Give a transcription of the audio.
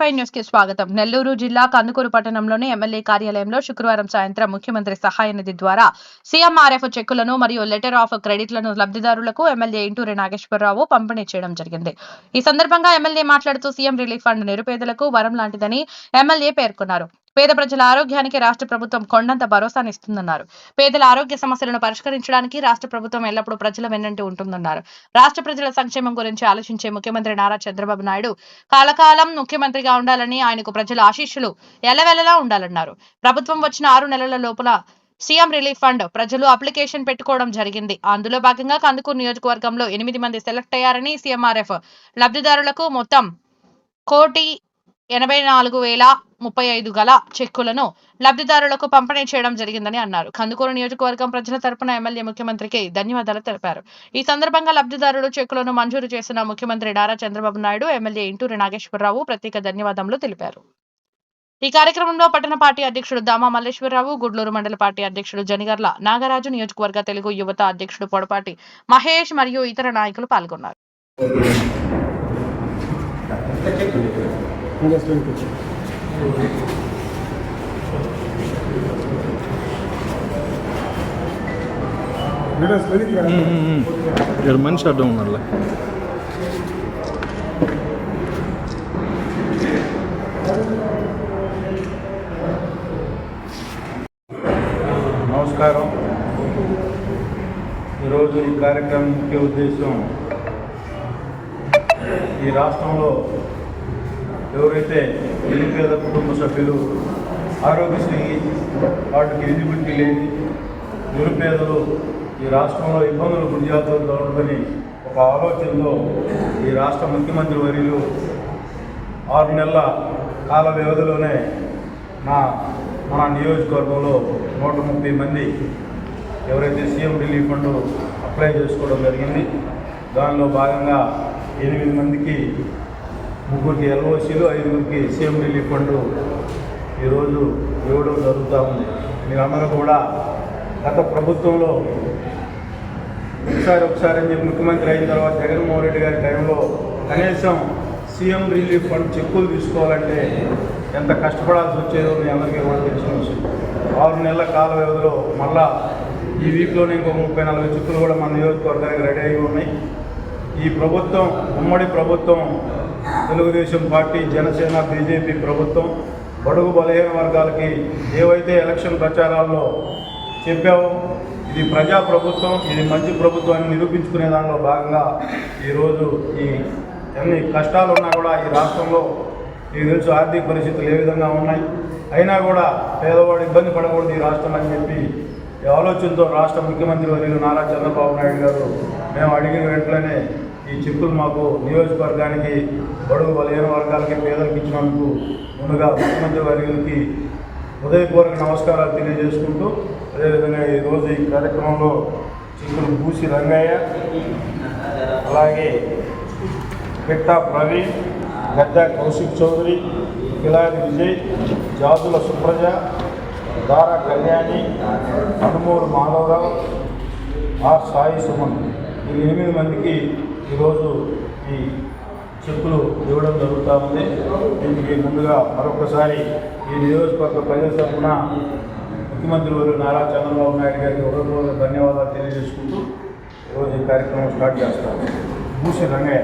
Five న్యూస్కి స్వాగతం. నెల్లూరు జిల్లా కందుకూరు పట్టణంలోని ఎమ్మెల్యే కార్యాలయంలో శుక్రవారం సాయంత్రం ముఖ్యమంత్రి సహాయ నిధి ద్వారా సీఎంఆర్ఎఫ్ చెక్కులను మరియు లెటర్ ఆఫ్ క్రెడిట్లను లబ్ధిదారులకు ఎమ్మెల్యే ఇంటూరి నాగేశ్వరరావు పంపిణీ చేయడం జరిగింది. ఈ సందర్భంగా ఎమ్మెల్యే మాట్లాడుతూ సీఎం రిలీఫ్ ఫండ్ నిరుపేదలకు వరం లాంటిదని ఎమ్మెల్యే పేర్కొన్నారు. పేద ప్రజల ఆరోగ్యానికి రాష్ట్ర ప్రభుత్వం కొండంత భరోసానిస్తుందన్నారు. పేదల ఆరోగ్య సమస్యలను పరిష్కరించడానికి రాష్ట్ర ప్రభుత్వం ఎల్లప్పుడూ ప్రజల వెన్నంటి ఉంటుందన్నారు. రాష్ట్ర ప్రజల సంక్షేమం గురించి ఆలోచించే ముఖ్యమంత్రి నారా చంద్రబాబు నాయుడు కాలకాలం ముఖ్యమంత్రిగా ఉండాలని ఆయనకు ప్రజల ఆశీస్సులు ఎలవెలలా ఉండాలన్నారు. ప్రభుత్వం వచ్చిన ఆరు నెలల లోపల సీఎం రిలీఫ్ ఫండ్ ప్రజలు అప్లికేషన్ పెట్టుకోవడం జరిగింది. అందులో భాగంగా కందుకూరు నియోజకవర్గంలో ఎనిమిది మంది సెలెక్ట్ అయ్యారని సీఎంఆర్ఎఫ్ లబ్ధిదారులకు మొత్తం కోటి ఎనభై నాలుగు వేల ముప్పై ఐదు గల చెక్కులను లబ్ధిదారులకు పంపిణీ చేయడం జరిగిందని అన్నారు. కందుకూరు నియోజకవర్గం ప్రజల తరపున ఎమ్మెల్యే ముఖ్యమంత్రికి ధన్యవాదాలు తెలిపారు. ఈ సందర్భంగా లబ్ధిదారులు చెక్కులను మంజూరు చేసిన ముఖ్యమంత్రి నారా చంద్రబాబు నాయుడు ఎమ్మెల్యే ఇంటూరి నాగేశ్వరరావు ప్రత్యేక ధన్యవాదములు తెలిపారు. ఈ కార్యక్రమంలో పట్టణ పార్టీ అధ్యక్షుడు దామా మల్లేశ్వరరావు గుడ్లూరు మండల పార్టీ అధ్యక్షుడు జనిగర్ల నాగరాజు నియోజకవర్గ తెలుగు యువత అధ్యక్షుడు పొడపాటి మహేష్ మరియు ఇతర నాయకులు పాల్గొన్నారు. ఇక్కడ మనిషి అడ్డం ఉన్నాడులే నమస్కారం. ఈరోజు ఈ కార్యక్రమం ముఖ్య ఉద్దేశం ఈ రాష్ట్రంలో ఎవరైతే నిరుపేద కుటుంబ సభ్యులు ఆరోగ్యశ్రీ వాటికి ఎలిజిబిలిటీ లేని నిరుపేదలు ఈ రాష్ట్రంలో ఇబ్బందులు గురిజాతులతో ఉందని ఒక ఆలోచనలో ఈ రాష్ట్ర ముఖ్యమంత్రి వర్యులు ఆరు నెలల కాల వ్యవధిలోనే నా మన నియోజకవర్గంలో నూట ముప్పై మంది ఎవరైతే సీఎం రిలీఫ్ ఫండ్ అప్లై చేసుకోవడం జరిగింది దానిలో భాగంగా ఎనిమిది మందికి ముగ్గురికి ఎల్ఓసీలు ఐదుగురికి సీఎం రిలీఫ్ ఫండ్. ఈరోజు ఇవ్వడం జరుగుతూ ఉంది. మీరందరూ కూడా గత ప్రభుత్వంలో ఒకసారి ఒకసారి అని చెప్పి ముఖ్యమంత్రి అయిన తర్వాత జగన్మోహన్ రెడ్డి గారి టైంలో కనీసం సీఎం రిలీఫ్ ఫండ్ చెక్కులు తీసుకోవాలంటే ఎంత కష్టపడాల్సి వచ్చేదో మీ అందరికీ కూడా తెలిసిన విషయం. ఆరు నెలల కాల వ్యవధిలో మళ్ళా ఈ వీక్లోనే ఇంకో ముప్పై నలభై చెక్కులు కూడా మన నియోజకవర్గానికి రెడీ అయి ఉన్నాయి. ఈ ప్రభుత్వం ఉమ్మడి ప్రభుత్వం తెలుగుదేశం పార్టీ జనసేన బీజేపీ ప్రభుత్వం బడుగు బలహీన వర్గాలకి ఏవైతే ఎలక్షన్ ప్రచారాల్లో చెప్పావో ఇది ప్రజా ప్రభుత్వం ఇది మంచి ప్రభుత్వం అని నిరూపించుకునే దానిలో భాగంగా ఈరోజు ఈ ఎన్ని కష్టాలు ఉన్నా కూడా ఈ రాష్ట్రంలో ఈ తెలుసు ఆర్థిక పరిస్థితులు ఏ విధంగా ఉన్నాయి. అయినా కూడా పేదవాడు ఇబ్బంది పడకూడదు ఈ రాష్ట్రం అని చెప్పి ఆలోచనతో రాష్ట్ర ముఖ్యమంత్రి వర్యులు నారా చంద్రబాబు నాయుడు గారు మేము అడిగిన వెంటనే ఈ చిక్కులు మాకు నియోజకవర్గానికి బడుగు బలహీన వర్గాలకి పేదలకు ఇచ్చినందుకు ముందుగా ముఖ్యమంత్రి వర్గులకి హృదయపూర్వక నమస్కారాలు తెలియజేసుకుంటూ అదేవిధంగా ఈరోజు ఈ కార్యక్రమంలో చిక్కులు పూసి రంగయ్య అలాగే పిట్టా ప్రవీణ్ గద్దా కౌశిక్ చౌదరి కిలాది విజయ్ జాతుల సుప్రజ దారా కళ్యాణి అనుమూరు మాధవరావు ఆర్ సాయి సుమన్. ఈ ఎనిమిది మందికి ఈరోజు ఈ చెక్కులు ఇవ్వడం జరుగుతూ ఉంది. దీనికి ముందుగా మరొకసారి ఈ నియోజకవర్గ ప్రజల తరఫున ముఖ్యమంత్రి వారు నారా చంద్రబాబు నాయుడు గారికి హృదయపూర్వక ధన్యవాదాలు తెలియజేసుకుంటూ ఈరోజు ఈ కార్యక్రమం స్టార్ట్ చేస్తాను. భూషి రంగయ్య.